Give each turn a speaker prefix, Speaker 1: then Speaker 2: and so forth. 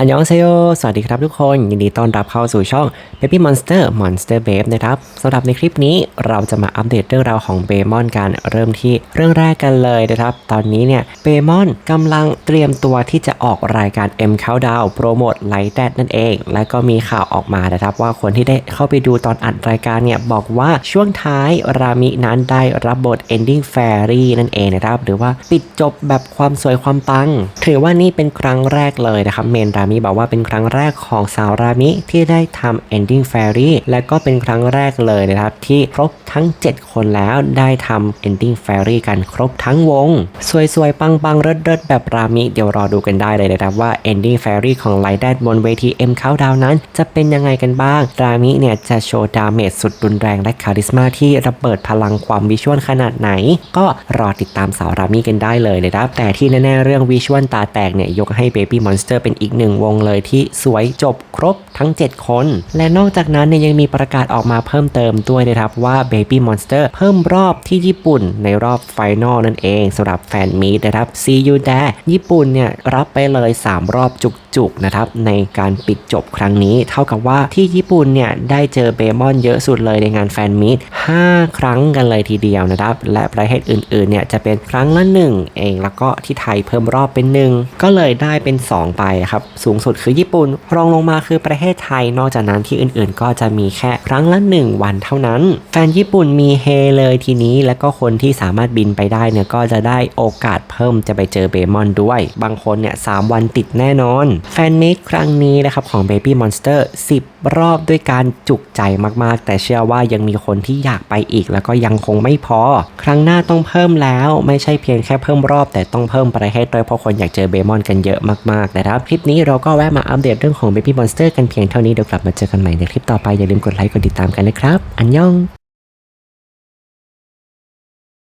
Speaker 1: อันยองเซโยสวัสดีครับทุกคน ยินดีต้อนรับเข้าสู่ช่อง Baby Monster Monster Babe นะครับสำหรับในคลิปนี้เราจะมาอัปเดตเรื่องราวของเบมอนกันเริ่มที่เรื่องแรกกันเลยนะครับ ตอนนี้เนี่ยเบมอนกำลังเตรียมตัวที่จะออกรายการ M Countdown โปรโมทไลท์แดดนั่นเอง และก็มีข่าวออกมานะครับ ว่าคนที่ได้เข้าไปดูตอนอัดรายการเนี่ยบอกว่าช่วงท้ายรามินั้นได้รับบท Ending Fairy นั่นเองนะครับหรือว่าปิดจบแบบความสวยความปัง ถือว่านี่เป็นครั้งแรกเลยนะครับเมนรามิบอกว่าเป็นครั้งแรกของสาวรามิที่ได้ทำ Ending Fairy และก็เป็นครั้งแรกเลยนะครับ ที่ครบทั้ง 7 คนแล้วได้ทำ Ending Fairy กันครบทั้งวง สวยๆ ปังๆ เลิศๆ แบบรามิเดี๋ยวรอดูกันได้เลยนะครับว่า Ending Fairy ของไลท์แดดบนเวที M Countdown นั้น จะเป็นยังไงกันบ้าง รามิเนี่ยจะโชว์ดาเมจสุดรุนแรงและคาริสมาที่ระเบิดพลังความวิชวลขนาดไหน ก็รอติดตามสาวรามิกันได้เลยนะครับแต่ที่แน่ๆเรื่องวิชวลตาแตกเนี่ยยกให้ Baby Monster เป็นอีกหนึ่งวงเลยที่สวยจบครบทั้ง 7 คน และนอกจากนั้นเนี่ยยังมีประกาศออกมาเพิ่มเติมด้วยนะครับว่า Baby Monster เพิ่มรอบที่ญี่ปุ่นในรอบไฟนอลนั่นเองสำหรับแฟนมีดนะครับ See You There ญี่ปุ่นเนี่ยรับไปเลย 3 รอบจุกๆนะครับในการปิดจบครั้งนี้ เท่ากับว่าที่ญี่ปุ่นเนี่ยได้เจอเบมอนเยอะสุดเลยในงานแฟนมีด5ครั้งกันเลยทีเดียวนะครับ และประเทศอื่นๆเนี่ยจะเป็นครั้งละ1เองแล้วก็ที่ไทยเพิ่มรอบเป็น 1 ก็เลยได้เป็น 2 ไปครับสูงสุดคือญี่ปุ่น รองลงมาคือประเทศไทย นอกจากนั้นที่อื่นๆ ก็จะมีแค่ครั้งละ 1 วันเท่านั้น แฟนญี่ปุ่นมีเฮเลยทีนี้ แล้วก็คนที่สามารถบินไปได้เนี่ยก็จะได้โอกาสเพิ่มจะไปเจอเบมอนด้วย บางคนเนี่ยสวันติดแน่นอน แฟนมิตครั้งนี้นะครับของ Baby Monster 10รอบด้วยการจุกใจมากๆ แต่เชื่อว่ายังมีคนที่อยากไปอีก แล้วก็ยังคงไม่พอ ครั้งหน้าต้องเพิ่มแล้ว ไม่ใช่เพียงแค่เพิ่มรอบ แต่ต้องเพิ่มประเทศด้วยเพราะคนอยากเจอเบมอนกันเยอะมากๆนะครับ คลิปนี้เราก็แวะมาอัปเดตเรื่องของ Baby Monster กันเพียงเท่านี้เดี๋ยวกลับมาเจอกันใหม่ในคลิปต่อไปอย่าลืมกดไลค์กดติดตามกันนะครับ อันยอง